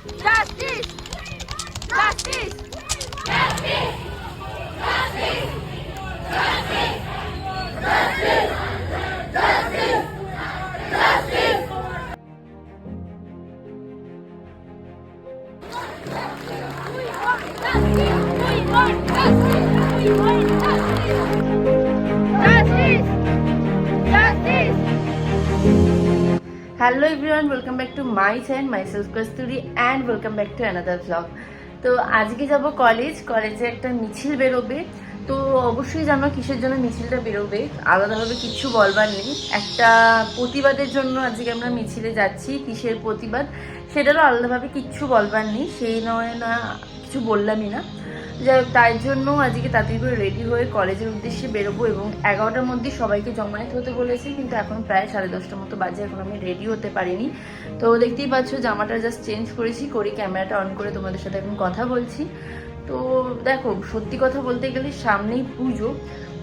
Justice! Justice! Justice! Justice! Justice! Justice! Justice! Justice! We want justice! We want justice! Hello everyone welcome back to my channel myself Kasturi and welcome back to another blog তো আজকে যাব college কলেজে একটা মিছিল বেরোবে। তো অবশ্যই জানো কিসের জন্য মিছিলটা বেরোবে। আলাদাভাবে কিছু বলবার নেই। একটা প্রতিবাদের জন্য আজকে আমরা মিছিলে যাচ্ছি। কিসের প্রতিবাদ? সেটারও আলাদাভাবে কিচ্ছু বলবার নেই। সেই নয় না, কিছু বললামই না। যাই হোক, তাই জন্য আজকে তাড়াতাড়ি করে রেডি হয়ে কলেজের উদ্দেশ্যে বেরোবো এবং এগারোটার মধ্যে সবাইকে জমায়েত হতে বলেছি, কিন্তু এখন প্রায় সাড়ে দশটার মতো বাজে, এখন আমি রেডি হতে পারিনি। তো দেখতেই পাচ্ছ, জামাটা জাস্ট চেঞ্জ করেছি, করে ক্যামেরাটা অন করে তোমাদের সাথে এখন কথা বলছি। তো দেখো, সত্যি কথা বলতে গেলে সামনেই পুজো।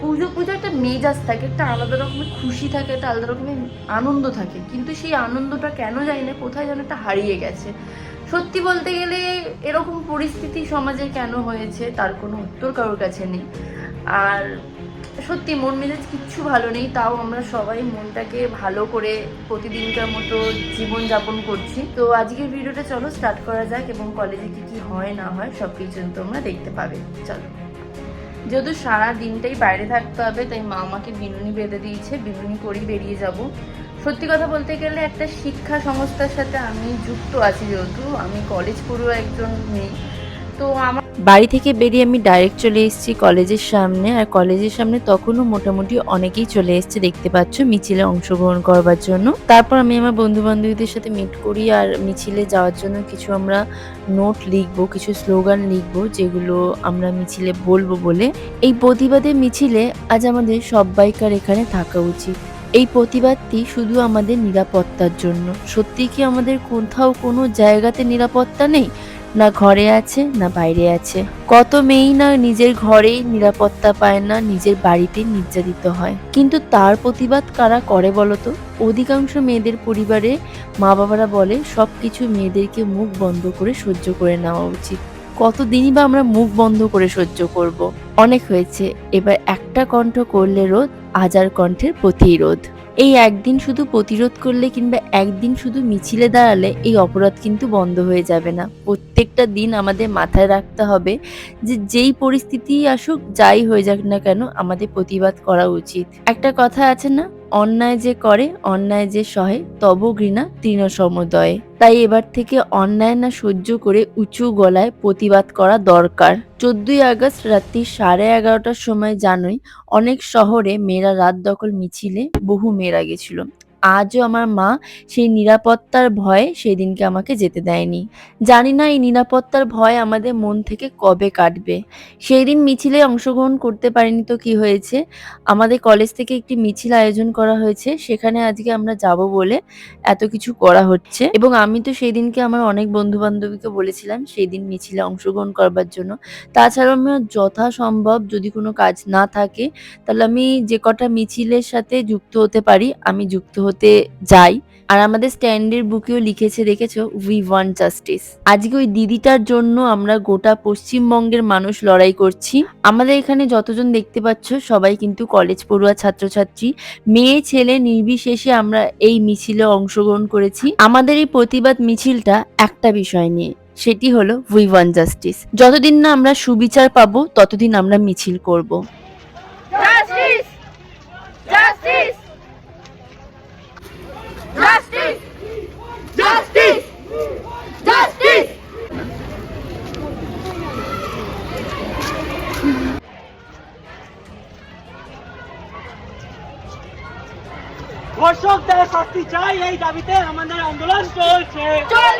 পুজো পুজো একটা মেজাজ থাকে, একটা আলাদা রকমের খুশি থাকে, একটা আলাদা রকমের আনন্দ থাকে। কিন্তু সেই আনন্দটা কেন জানি না, কোথায় যেন একটা হারিয়ে গেছে। সত্যি বলতে গেলে এরকম পরিস্থিতি সমাজে কেন হয়েছে তার কোনো উত্তর কারোর কাছে নেই। আর সত্যি মন মেজাজ কিচ্ছু ভালো নেই, তাও আমরা সবাই মনটাকে ভালো করে প্রতিদিনকার মতো জীবন যাপন করছি। তো আজকের ভিডিওটা চলো স্টার্ট করা যাক এবং কলেজে কি কি হয়, না হয়, সব কিছু তোমরা দেখতে পাবে। চলো। যেহেতু সারা দিনটাই বাইরে থাকতে হবে, তাই মা আমাকে বিনুনি বেঁধে দিয়েছে, বিনুনি করেই বেরিয়ে যাব। সত্যি কথা বলতে গেলে একটা শিক্ষা সংস্থার সাথে আমি যুক্ত আছি যেহেতু, আমি কলেজ পড়ুয়া একজন মেয়ে। তো আমার বাড়ি থেকে বেরিয়ে আমি ডাইরেক্ট চলে এসেছি কলেজের সামনে, আর কলেজের সামনে তখনও মোটামুটি অনেকেই চলে এসছে, দেখতে পাচ্ছ, মিছিলে অংশগ্রহণ করবার জন্য। তারপর আমি আমার বন্ধু বান্ধবীদের সাথে মিট করি, আর মিছিলে যাওয়ার জন্য কিছু আমরা নোট লিখব, কিছু স্লোগান লিখব, যেগুলো আমরা মিছিলে বলব বলে। এই প্রতিবাদের মিছিলে আজ আমাদের সবাইকার এখানে থাকা উচিত। এই প্রতিবাদটি শুধু আমাদের নিরাপত্তার জন্য। সত্যি কি আমাদের কোথাও কোনো জায়গাতে নিরাপত্তা নেই? না ঘরে আছে, না বাইরে আছে। কত মেয়েই না নিজের ঘরেই নিরাপত্তা পায় না, নিজের বাড়িতে নির্যাতিত হয়। কিন্তু তার প্রতিবাদ কারা করে বলতো? অধিকাংশ মেয়েদের পরিবারে মা বাবারা বলে সব কিছু মেয়েদেরকে মুখ বন্ধ করে সহ্য করে নেওয়া উচিত। কতদিনই বা আমরা মুখ বন্ধ করে সহ্য করব। অনেক হয়েছে। এবার একটা কণ্ঠ করলে রোধ হাজার কণ্ঠের প্রতিরোধ। এই একদিন শুধু প্রতিরোধ করলে কিংবা একদিন শুধু মিছিলে দাঁড়ালে এই অপরাধ কিন্তু বন্ধ হয়ে যাবে না। প্রত্যেকটা দিন আমাদের মাথায় রাখতে হবে যে যেই পরিস্থিতি আসুক, যাই হয়ে যাক না কেন, আমাদের প্রতিবাদ করা উচিত। একটা কথা আছে না অন্যায় যে করে, অন্যায় যে সহে, তব ঘৃণা তৃণ সমুদয়ে। তাই এবার থেকে অন্যায় না সহ্য করে উঁচু গলায় প্রতিবাদ করা দরকার। চোদ্দই আগস্ট রাত্রি সাড়ে এগারোটার সময় জানোই অনেক শহরে মেয়েরা রাত দখল মিছিলে বহু মেয়েরা গেছিল। আজও আমার মা সেই নিরাপত্তার ভয়ে সেই দিনকে আমাকে যেতে দেয়নি। জানি না এই নিরাপত্তার ভয় আমাদের মন থেকে কবে কাটবে। সেই দিন মিছিলে অংশগ্রহণ করতে পারিনি তো কি হয়েছে? আমাদের কলেজ থেকে একটি মিছিল আয়োজন করা হয়েছে, সেখানে আজকে আমরা যাব বলে এত কিছু করা হচ্ছে। এবং আমি তো সেই দিনকে আমার অনেক বন্ধু বান্ধবীকে বলেছিলাম সেই দিন মিছিলে অংশগ্রহণ করবার জন্য। তাছাড়াও আমার যথাসম্ভব যদি কোনো কাজ না থাকে, তাহলে আমি যে কটা মিছিলের সাথে যুক্ত হতে পারি, আমি যুক্ত হতে যাই। আর আমাদের স্ট্যান্ডের বুকেও লিখেছে, দেখেছ? উই ওয়ান্ট জাস্টিস আজকে ওই দিদিটার জন্য আমরা গোটা পশ্চিমবঙ্গের মানুষ লড়াই করছি। আমাদের এখানে যতজন দেখতে পাচ্ছ, সবাই কিন্তু কলেজ পড়ুয়া ছাত্রছাত্রী। মেয়ে, ছেলে, নির্বিশেষে আমরা এই মিছিলে অংশগ্রহণ করেছি। আমাদের এই প্রতিবাদ মিছিলটা একটা বিষয় নিয়ে, সেটি হলো উই ওয়ান জাস্টিস যতদিন না আমরা সুবিচার পাবো, ততদিন আমরা মিছিল করব। Justice! Justice! Justice! Justice! Justice! ধর্ষকদের শাস্তি চাই এই দাবিতে আমাদের আন্দোলন চলছে চলবে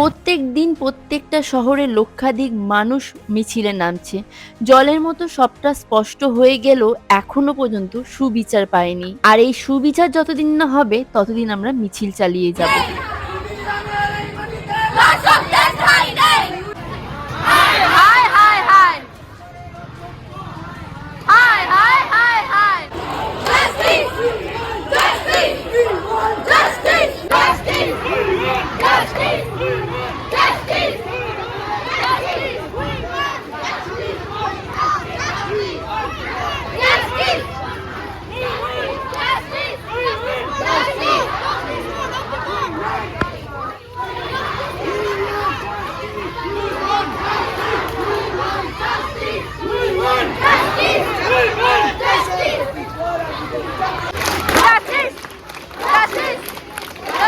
প্রত্যেক দিন প্রত্যেকটা শহরে লক্ষাধিক মানুষ মিছিলে নামছে। জলের মতো সবটা স্পষ্ট হয়ে গেলেও এখনও পর্যন্ত সুবিচার পায়নি। আর এই সুবিচার যতদিন না হবে, ততদিন আমরা মিছিল চালিয়ে যাব।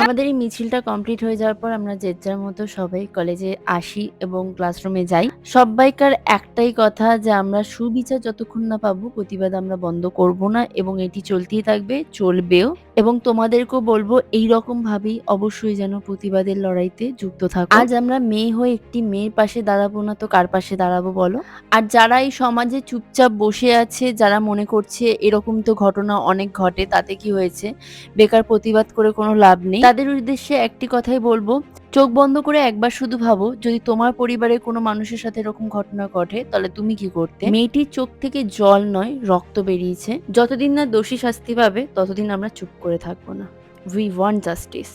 আমাদের এই মিছিলটা কমপ্লিট হয়ে যাওয়ার পর আমরা যে যার মতো সবাই কলেজে আসি এবং ক্লাসরুমে যাই। সবাইকার একটাই কথা যে আমরা সুবিচার যতক্ষণ না পাবো, প্রতিবাদ আমরা বন্ধ করব না এবং এটি চলতেই থাকবে, চলবেও। এবং তোমাদেরকেও বলব এই রকম ভাবেই অবশ্যই যেন প্রতিবাদের লড়াইতে যুক্ত থাকো। আজ আমরা মেয়ে হয়ে একটি মেয়ের পাশে দাঁড়াবো না তো কার পাশে দাঁড়াবো বলো? আর যারা এই সমাজে চুপচাপ বসে আছে, যারা মনে করছে এরকম তো ঘটনা অনেক ঘটে, তাতে কি হয়েছে? বেকার প্রতিবাদ করে কোনো লাভ নেই। তাদের উদ্দেশ্যে একটি কথাই বলব, চোখ বন্ধ করে একবার শুধু ভাবো, যদি তোমার পরিবারে কোনো মানুষের সাথে এরকম ঘটনা ঘটে, তাহলে তুমি কি করতে? মেয়েটির চোখ থেকে জল নয়, রক্ত বেরিয়েছে। যতদিন না দোষী শাস্তি পাবে, ততদিন আমরা চুপ করে থাকব না। We want justice